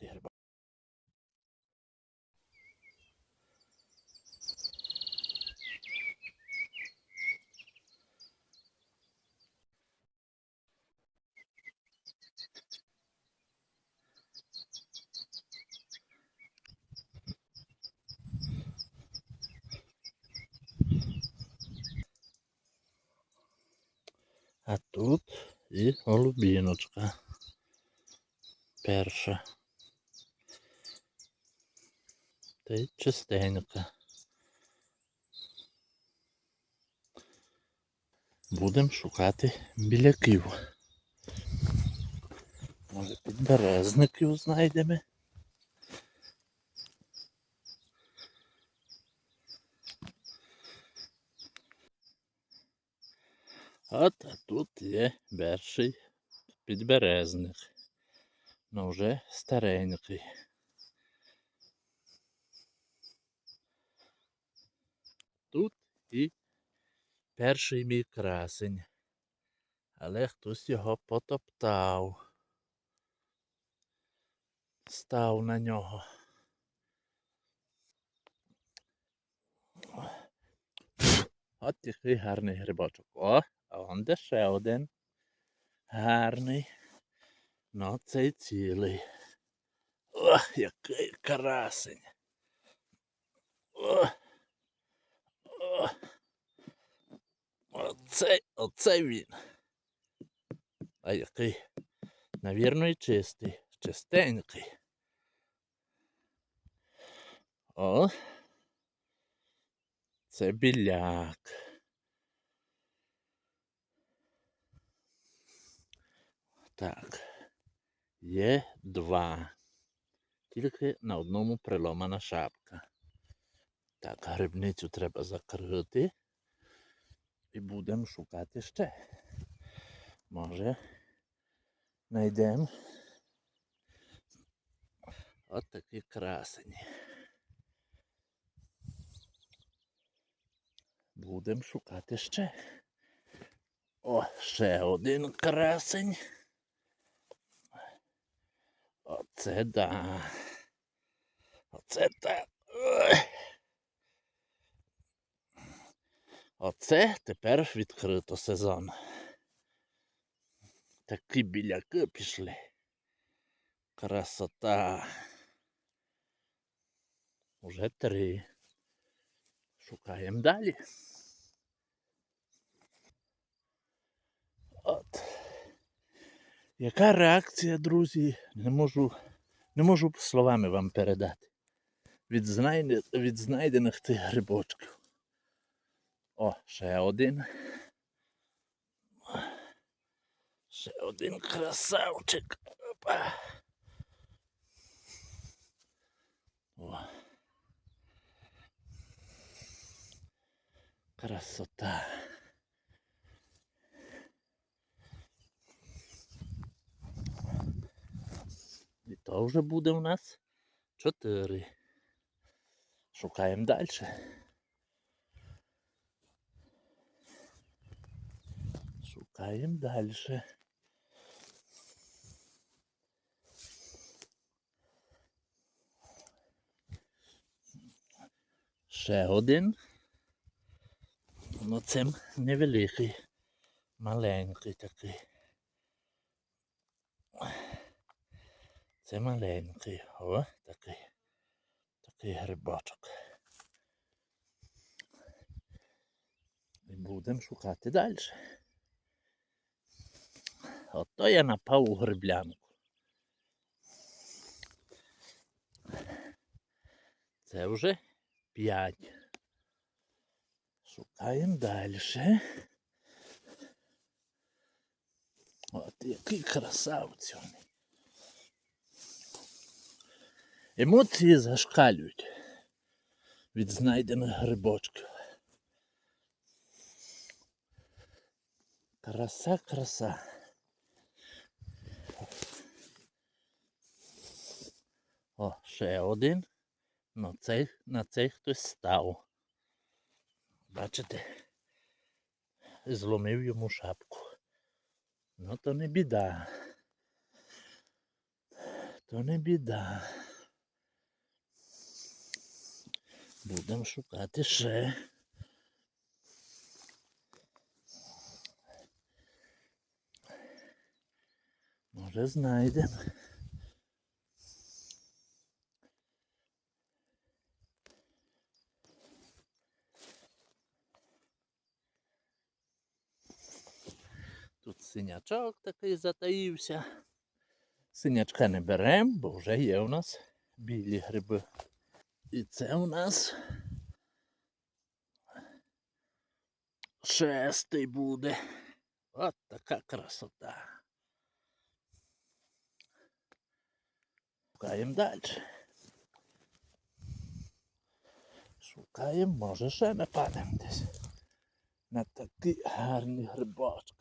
такий. А тут і голубіночка. Перша. Та й чистенька. Будемо шукати біляків. Може підберезників знайдемо. От а тут є перший підберезник. Ну вже старенький. Тут і перший мій красень. Але хтось його потоптав. Став на нього. От який гарний грибочок. О, а он де ще один. Гарний. Ну, цей цілий. О, який красень. О, о. Оцей, оцей він. А який? Навірно, і чистий. Чистенький. О. Це біляк. Так. Є два. Тільки на одному приломана шапка. Так, грибницю треба закрити. І будемо шукати ще. Може, знайдемо. От такі красені. Будемо шукати ще. О, ще один красень. Оце да. Оце так. Оце тепер відкрито сезон. Такі біляки пішли. Красота. Уже три. Шукаємо далі. От. Яка реакція, друзі? Не можу, не можу словами вам передати. Від, знайде, від знайдених тих грибочків. О, ще один. Ще один красавчик. Опа. О. Красота. І то вже буде у нас чотири. Шукаємо далі. Шукаємо далі. Ще один. Ну це невеликий, маленький такий. Це маленький. О, такий. Такий грибочок. І будемо шукати далі. Ото я напав у гриблянку. Це вже п'ять. Шукаємо далі. От який красавець. Емоції зашкалюють від знайдених грибочків. Краса, краса. О, ще один. На цей, на цей хтось став. Бачите? Зломив йому шапку. Ну то не біда. То не біда. Будемо шукати ще. Може знайдемо. Тут синячок такий затаївся. Синячка не беремо, бо вже є у нас білі гриби. І це у нас шестий буде. От така красота. Шукаємо далі. Шукаємо, може ще нападемо десь. На такі гарні грибочки.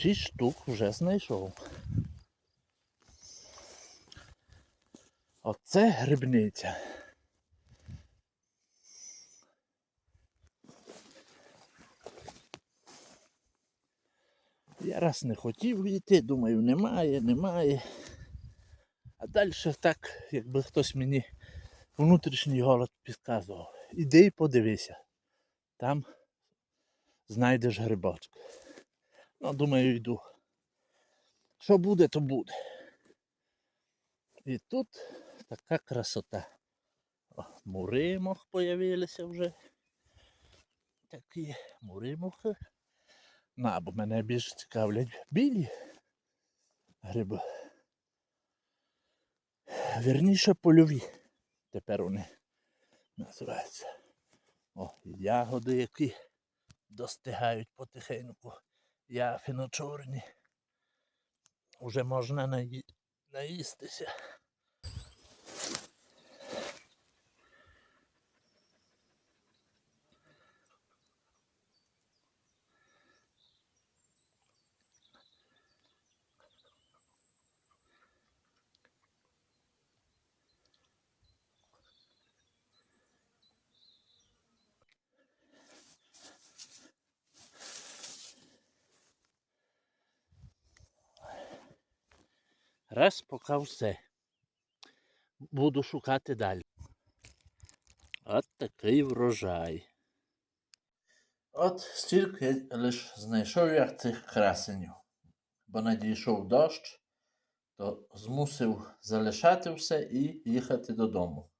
Шість штук вже знайшов. Оце грибниця. Я раз не хотів йти, думаю, немає, немає. А далі так, якби хтось мені внутрішній голод підказував. Іди і подивися. Там знайдеш грибочок. Ну, думаю, йду. Що буде, то буде. І тут така красота. О, муримох появилися вже. Такі муримохи. На, бо мене більше цікавлять білі гриби. Вірніше польові. Тепер вони називаються. О, ягоди, які достигають потихеньку. Яфіно чорні. Уже можна наї... наїстися. Раз поки все. Буду шукати далі. От такий врожай. От стільки лиш знайшов я цих красенів. Бо надійшов дощ, то змусив залишати все і їхати додому.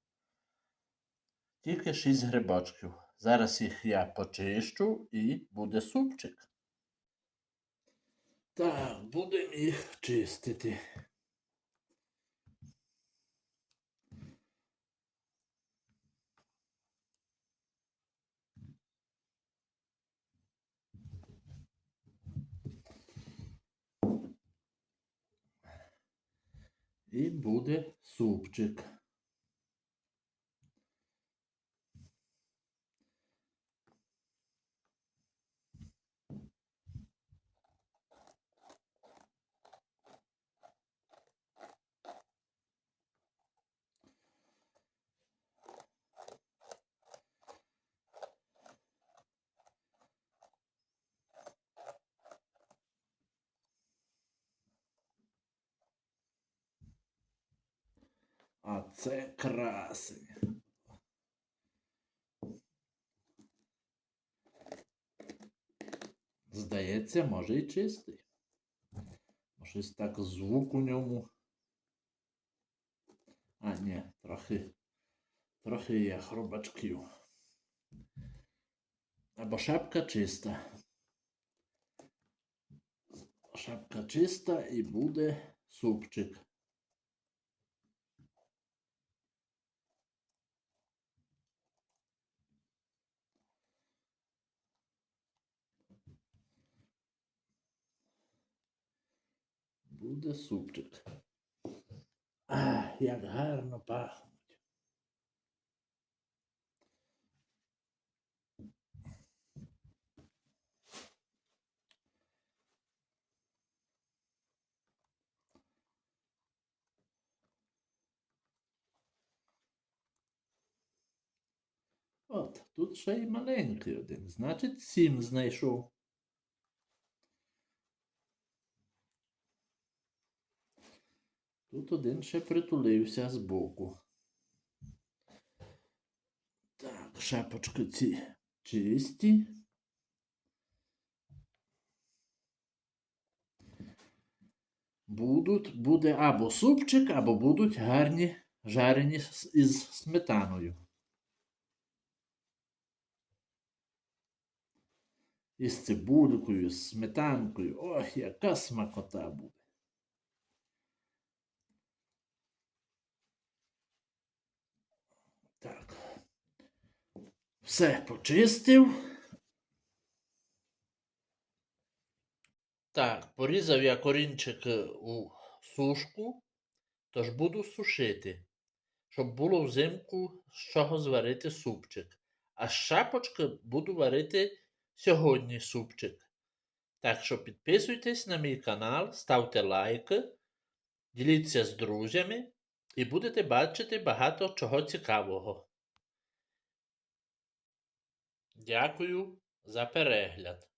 Тільки шість грибочків. Зараз їх я почищу і буде супчик. Так, будемо їх чистити. І буде супчик. А це красень. Здається, може і чистий. Щось так звук у ньому. А, ні, трохи, трохи є хробачків. Або шапка чиста. Шапка чиста і буде супчик. Буде супчик. А, як гарно пахнуть. От, тут ще й маленький один. Значить, сім знайшов. Тут один ще притулився збоку. Так, шапочки ці чисті. Будуть, буде або супчик, або будуть гарні жарені з- із сметаною. Із цибулькою, з сметанкою. Ох, яка смакота буде. Все почистив. Так, порізав я корінчик е, у сушку, тож буду сушити, щоб було взимку з чого зварити супчик. А з шапочки буду варити сьогодні супчик. Так що підписуйтесь на мій канал, ставте лайки, діліться з друзями і будете бачити багато чого цікавого. Дякую за перегляд.